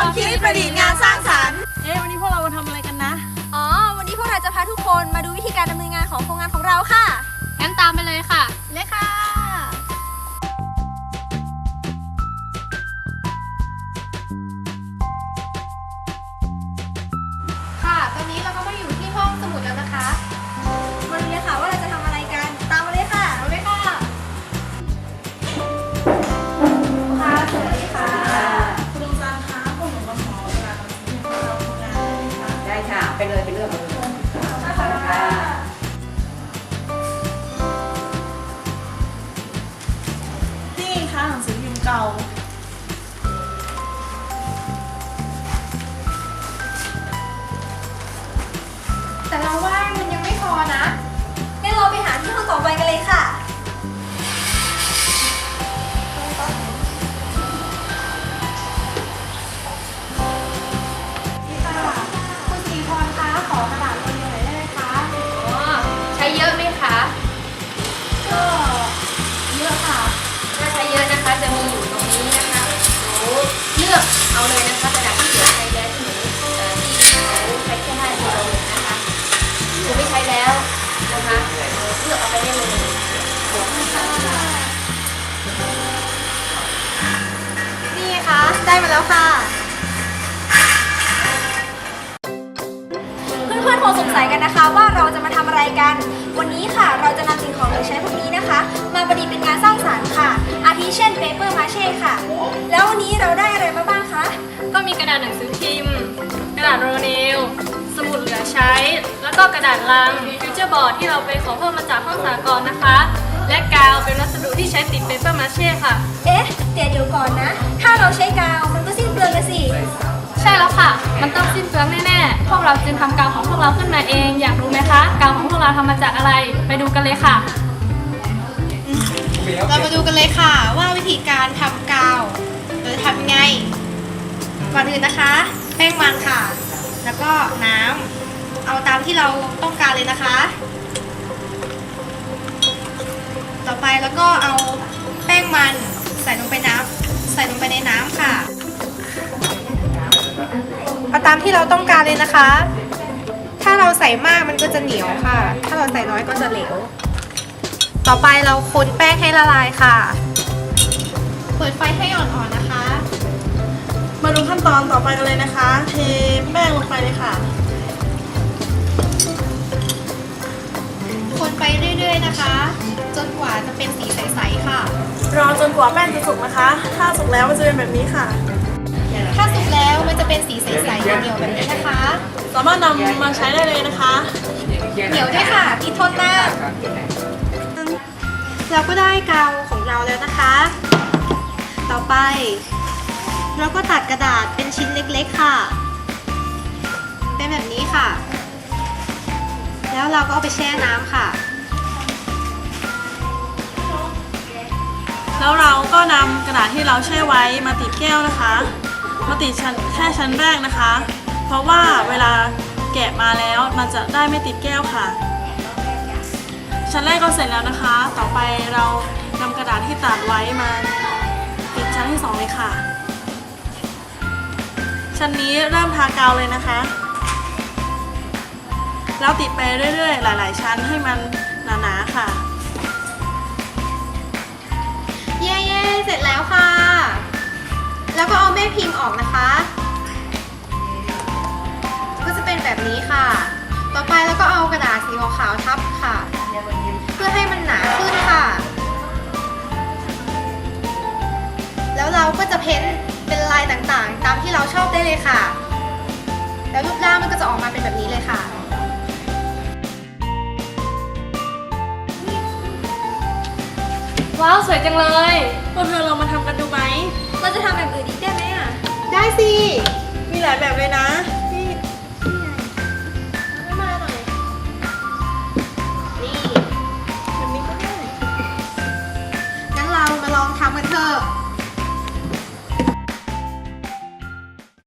วมคิดประดิษฐ์งานสร้างสรรค์ เอ๊ะวันนี้พวกเรามาทำอะไรกันนะ อ๋อ วันนี้พวกเราจะพาทุกคนมาดูวิธีการดำเนินงานของโครงงานของเราค่ะ งั้นตามไปเลยค่ะ เลยค่ะ ค่ะ ตอนนี้เราก็มาอยู่ที่ห้องสมุดแล้วนะคะ เอาเลยนะคะกระดาษที่เหลือใช้แล้วที่หนูที่เขาใช้แค่ห้าตัวเลยนะคะหนูไม่ใช้แล้วนะคะเลือกเอาไปได้เลยนี่ค่ะได้มาแล้วค่ะ เพื่อนๆคงสงสัยกันนะคะ ว่าเราจะมาทำอะไรกัน วันนี้ค่ะเราจะนำสิ่งของเหลือใช้พวกนี้นะคะ มาประดิษฐ์เป็นงานสร้างสรรค์ค่ะ ก็กระดาษลังฟิวเจอร์บอร์ดที่เราไปขอเพิ่มมาจากห้องสากลนะคะ และกาวเป็นวัสดุที่ใช้ติดเปเปอร์มาเช่ค่ะ เอ๊ะเดี๋ยวเดี๋ยวก่อนนะ ถ้าเราใช้กาวมันก็สิ้นเปลืองกันสิ ใช่แล้วค่ะ มันต้องสิ้นเปลืองแน่ๆ พวกเราจึงทำกาวของพวกเราขึ้นมาเอง อยากรู้ไหมคะ กาวของพวกเราทำมาจากอะไร ไปดูกันเลยค่ะ เรามาดูกันเลยค่ะ ว่าวิธีการทำกาวเราจะทำยังไงก่อนอื่นนะคะ แป้งมันค่ะ แล้วก็น้ำ เอาตามที่เราต้องการเลยนะคะ ต่อไปแล้วก็เอาแป้งมันใส่ลงไปน้ำใส่ลงไปในน้ำค่ะ เอาตามที่เราต้องการเลยนะคะ ถ้าเราใส่มากมันก็จะเหนียวค่ะ ถ้าเราใส่น้อยก็จะเหลว ต่อไปเราคนแป้งให้ละลายค่ะ เปิดไฟให้อ่อนๆนะคะ มาดูขั้นตอนต่อไปกันเลยนะคะ เทแป้งลงไปเลยค่ะ คนไปเรื่อยๆนะคะ จนกว่าจะเป็นสีใสๆค่ะ รอจนกว่าแป้งจะสุกนะคะ ถ้าสุกแล้วมันจะเป็นแบบนี้ค่ะ ถ้าสุกแล้วมันจะเป็นสีใสๆเหนียวๆแบบนี้นะคะ สามารถนำมาใช้ได้เลยนะคะ เหนียวด้วยค่ะที่ทนมากเราก็ได้กาวของเราแล้วนะคะ ต่อไป เราก็ตัดกระดาษเป็นชิ้นเล็กๆค่ะ เป็นแบบนี้ค่ะ แล้วเราก็เอาไปแช่น้ำค่ะ แล้วเราก็นำกระดาษที่เราแช่ไว้มาติดแก้วนะคะ มาติดชั้นแค่ชั้นแรกนะคะ เพราะว่าเวลาแกะมาแล้วมันจะได้ไม่ติดแก้วค่ะ ชั้นแรกก็เสร็จแล้วนะคะ ต่อไปเรานำกระดาษที่ตัดไว้มาติดชั้นที่สองเลยค่ะ ชั้นนี้เริ่มทากาวเลยนะคะ แล้วติดไปเรื่อยๆ หลาย ๆ ชั้นให้มันหนาๆค่ะ เย้เย้เสร็จแล้วค่ะ แล้วก็เอาแม่พิมพ์ออกนะคะ ก็จะเป็นแบบนี้ค่ะ ต่อไปแล้วก็เอากระดาษสีขาวๆทับค่ะ เพื่อให้มันหนาขึ้นค่ะ แล้วเราก็จะเพ้นเป็นลายต่างๆ ตามที่เราชอบได้เลยค่ะ แล้วรูปร่างมันก็จะออกมาเป็นแบบนี้ ว้าว สวยจังเลยพวกเธอลองมาทำกันดูไหม เราจะทำแบบอื่นอีกได้ไหมอะ ได้สิ มีหลายแบบเลย